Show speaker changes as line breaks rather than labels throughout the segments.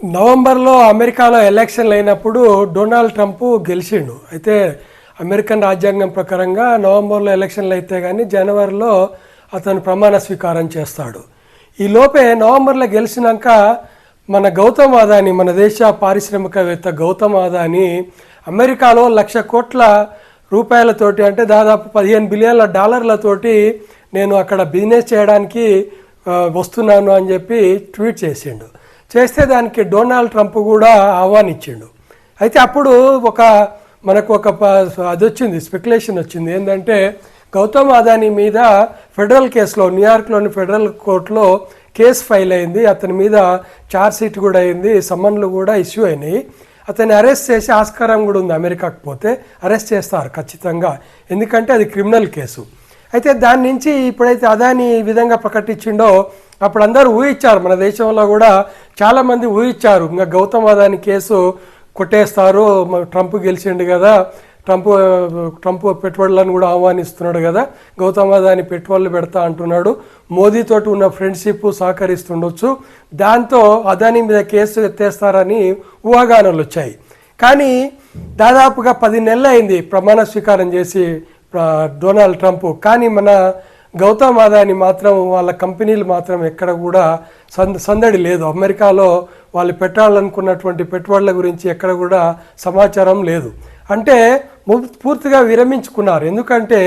నవంబర్లో అమెరికాలో ఎలక్షన్లు అయినప్పుడు డొనాల్డ్ ట్రంప్ గెలిచిండు. అయితే అమెరికన్ రాజ్యాంగం ప్రకారంగా నవంబర్లో ఎలక్షన్లు అయితే కానీ జనవరిలో అతను ప్రమాణ స్వీకారం చేస్తాడు. ఈ లోపే నవంబర్లో గెలిచినాక మన గౌతమ్ అదాని మన దేశ పారిశ్రామికవేత్త గౌతమ్ అదాని అమెరికాలో లక్ష కోట్ల రూపాయలతోటి అంటే దాదాపు పదిహేను బిలియన్ల డాలర్లతోటి నేను అక్కడ బిజినెస్ చేయడానికి వస్తున్నాను అని చెప్పి ట్వీట్ చేసిండు. చేస్తే దానికి డొనాల్డ్ ట్రంప్ కూడా ఆహ్వానించిండు. అయితే అప్పుడు ఒక మనకు ఒక ప- అది వచ్చింది స్పెక్యులేషన్ వచ్చింది. ఏంటంటే గౌతమ్ అదానీ మీద ఫెడరల్ కేసులో న్యూయార్క్లోని ఫెడరల్ కోర్టులో కేసు ఫైల్ అయింది. అతని మీద చార్జ్ షీట్ కూడా అయింది. సమ్మన్లు కూడా ఇష్యూ అయినాయి. అతన్ని అరెస్ట్ చేసి ఆస్కారం కూడా ఉంది అమెరికాకు పోతే. అరెస్ట్ చేస్తారు ఖచ్చితంగా. ఎందుకంటే అది క్రిమినల్ కేసు. అయితే దాని నుంచి ఇప్పుడైతే అదాని ఈ విధంగా ప్రకటించిండో అప్పుడు అందరూ ఊహించారు. మన దేశంలో కూడా చాలామంది ఊహించారు. ఇంకా గౌతమ్ అదాని కేసు కొట్టేస్తారు ట్రంప్ గెలిచిండు కదా ట్రంప్ ట్రంప్ పెట్టుబడులను కూడా ఆహ్వానిస్తున్నాడు కదా గౌతమ్ అదాని పెట్టుబడులు పెడతా అంటున్నాడు. మోదీతోటి ఉన్న ఫ్రెండ్షిప్ సహకరిస్తుండొచ్చు. దాంతో అదాని మీద కేసు ఎత్తేస్తారని ఊహాగానాలు వచ్చాయి. కానీ దాదాపుగా పది నెలలు అయింది ప్రమాణ స్వీకారం చేసి డొనాల్డ్ ట్రంప్. కానీ మన గౌతమ్ అదాని మాత్రం వాళ్ళ కంపెనీలు మాత్రం ఎక్కడ కూడా సంద సందడి లేదు. అమెరికాలో వాళ్ళు పెట్టాలనుకున్నటువంటి పెట్టుబడుల గురించి ఎక్కడ కూడా సమాచారం లేదు. అంటే పూర్తిగా విరమించుకున్నారు. ఎందుకంటే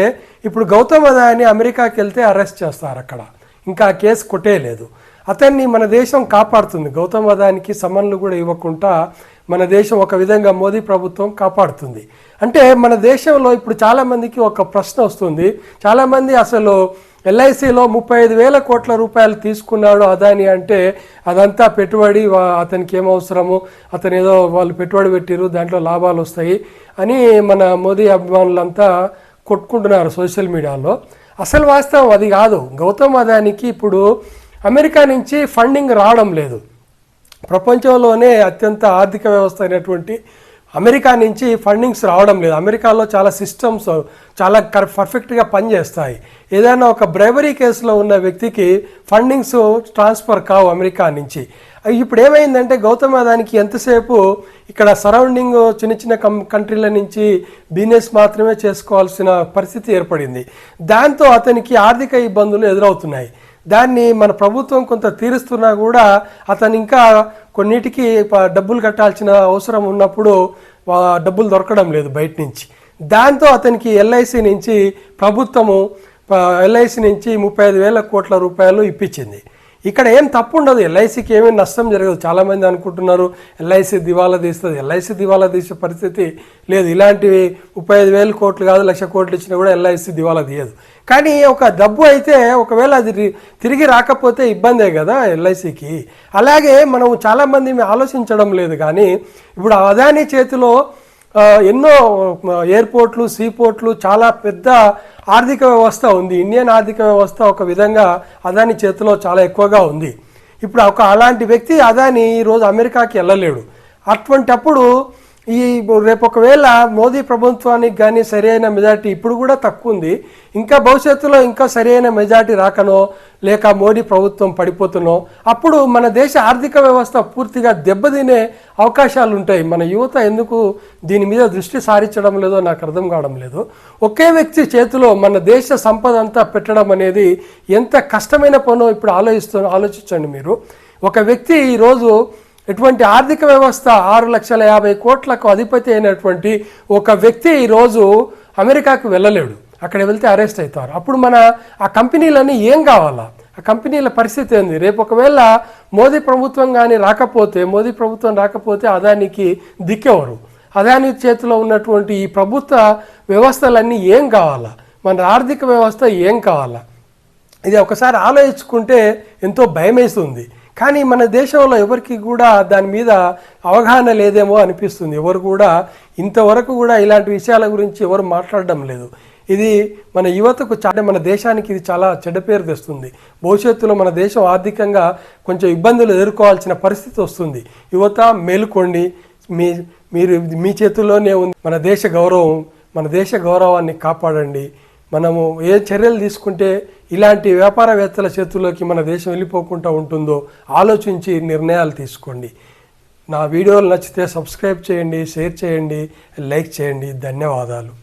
ఇప్పుడు గౌతమ్ అదాని అమెరికాకి వెళ్తే అరెస్ట్ చేస్తారు అక్కడ. ఇంకా ఆ కేసు కొట్టేయలేదు అతన్ని మన దేశం కాపాడుతుంది. గౌతమ అదానికి సమన్లు కూడా ఇవ్వకుండా మన దేశం ఒక విధంగా మోదీ ప్రభుత్వం కాపాడుతుంది. అంటే మన దేశంలో ఇప్పుడు చాలామందికి ఒక ప్రశ్న వస్తుంది. చాలామంది అసలు ఎల్ఐసిలో ముప్పై ఐదు వేల కోట్ల రూపాయలు తీసుకున్నాడు అదాని అంటే అదంతా పెట్టుబడి అతనికి ఏమవసరము అతను ఏదో వాళ్ళు పెట్టుబడి పెట్టిరు దాంట్లో లాభాలు వస్తాయి అని మన మోదీ అభిమానులంతా కొట్టుకుంటున్నారు సోషల్ మీడియాలో. అసలు వాస్తవం అది కాదు. గౌతమ్ అదానికి ఇప్పుడు అమెరికా నుంచి ఫండింగ్ రావడం లేదు. ప్రపంచంలోనే అత్యంత ఆర్థిక వ్యవస్థ అయినటువంటి అమెరికా నుంచి ఫండింగ్స్ రావడం లేదు. అమెరికాలో చాలా సిస్టమ్స్ చాలా కర్ పర్ఫెక్ట్గా పనిచేస్తాయి. ఏదైనా ఒక బ్రైవరీ కేసులో ఉన్న వ్యక్తికి ఫండింగ్స్ ట్రాన్స్ఫర్ కావు అమెరికా నుంచి. ఇప్పుడు ఏమైందంటే గౌతమ్ అదానికి ఎంతసేపు ఇక్కడ సరౌండింగ్ చిన్న చిన్న కం కంట్రీల నుంచి బిజినెస్ మాత్రమే చేసుకోవాల్సిన పరిస్థితి ఏర్పడింది. దాంతో అతనికి ఆర్థిక ఇబ్బందులు ఎదురవుతున్నాయి. దాన్ని మన ప్రభుత్వం కొంత తీరుస్తున్నా కూడా అతను ఇంకా కొన్నిటికి డబ్బులు కట్టాల్సిన అవసరం ఉన్నప్పుడు డబ్బులు దొరకడం లేదు బయట నుంచి. దాంతో అతనికి ఎల్ఐసి నుంచి ప్రభుత్వము ఎల్ఐసి నుంచి ముప్పై ఐదు వేల కోట్ల రూపాయలు ఇప్పించింది. ఇక్కడ ఏం తప్పు ఉండదు ఎల్ఐసికి ఏమీ నష్టం జరగదు. చాలామంది అనుకుంటున్నారు ఎల్ఐసి దివాలా తీస్తుంది. ఎల్ఐసి దివాలా తీసే పరిస్థితి లేదు. ఇలాంటివి ముప్పై ఐదు వేలు కోట్లు కాదు లక్ష కోట్లు ఇచ్చినా కూడా ఎల్ఐసి దివాలా తీయదు. కానీ ఒక డబ్బు అయితే ఒకవేళ అది తిరిగి రాకపోతే ఇబ్బందే కదా ఎల్ఐసికి. అలాగే మనం చాలామంది ఆలోచించడం లేదు కానీ ఇప్పుడు అదాని చేతిలో ఎన్నో ఎయిర్పోర్ట్లు సీపోర్ట్లు చాలా పెద్ద ఆర్థిక వ్యవస్థ ఉంది. ఇండియన్ ఆర్థిక వ్యవస్థ ఒక విధంగా అదాని చేతిలో చాలా ఎక్కువగా ఉంది. ఇప్పుడు ఒక అలాంటి వ్యక్తి అదాని ఈరోజు అమెరికాకి వెళ్ళలేడు. అటువంటప్పుడు ఈ రేపు ఒకవేళ మోదీ ప్రభుత్వానికి కానీ సరి అయిన మెజార్టీ ఇప్పుడు కూడా తక్కువ ఉంది. ఇంకా భవిష్యత్తులో ఇంకా సరి అయిన మెజార్టీ రాకనో లేక మోడీ ప్రభుత్వం పడిపోతున్నో అప్పుడు మన దేశ ఆర్థిక వ్యవస్థ పూర్తిగా దెబ్బతినే అవకాశాలు ఉంటాయి. మన యువత ఎందుకు దీని మీద దృష్టి సారించడం లేదో నాకు అర్థం కావడం లేదు. ఒకే వ్యక్తి చేతిలో మన దేశ సంపద అంతా పెట్టడం అనేది ఎంత కష్టమైన పనో ఇప్పుడు ఆలోచిస్తు ఆలోచించండి మీరు. ఒక వ్యక్తి ఈరోజు ఎటువంటి ఆర్థిక వ్యవస్థ ఆరు లక్షల యాభై కోట్లకు అధిపతి అయినటువంటి ఒక వ్యక్తి ఈరోజు అమెరికాకు వెళ్ళలేడు. అక్కడ వెళ్తే అరెస్ట్ అవుతారు. అప్పుడు మన ఆ కంపెనీలన్నీ ఏం కావాలా? ఆ కంపెనీల పరిస్థితి ఏంది? రేపు ఒకవేళ మోదీ ప్రభుత్వం కానీ రాకపోతే మోదీ ప్రభుత్వం రాకపోతే అదానికి దిక్కెవరు? అదాని చేతిలో ఉన్నటువంటి ఈ ప్రభుత్వ వ్యవస్థలన్నీ ఏం కావాలా? మన ఆర్థిక వ్యవస్థ ఏం కావాలా? ఇది ఒకసారి ఆలోచించుకుంటే ఎంతో భయమేస్తుంది. కానీ మన దేశంలో ఎవరికి కూడా దాని మీద అవగాహన లేదేమో అనిపిస్తుంది. ఎవరు కూడా ఇంతవరకు కూడా ఇలాంటి విషయాల గురించి ఎవరు మాట్లాడడం లేదు. ఇది మన యువతకు చాలా మన దేశానికి ఇది చాలా చెడ్డ పేరు తెస్తుంది. భవిష్యత్తులో మన దేశం ఆర్థికంగా కొంచెం ఇబ్బందులు ఎదుర్కోవాల్సిన పరిస్థితి వస్తుంది. యువత మేలుకోండి. మీ మీరు మీ చేతుల్లోనే ఉంది. మన దేశ గౌరవం మన దేశ గౌరవాన్ని కాపాడండి. మనము ఏ చర్యలు తీసుకుంటే ఇలాంటి వ్యాపారవేత్తల చేతుల్లోకి మన దేశం వెళ్ళిపోకుండా ఉంటుందో ఆలోచించి నిర్ణయాలు తీసుకోండి. నా వీడియోలు నచ్చితే సబ్స్క్రైబ్ చేయండి షేర్ చేయండి లైక్ చేయండి. ధన్యవాదాలు.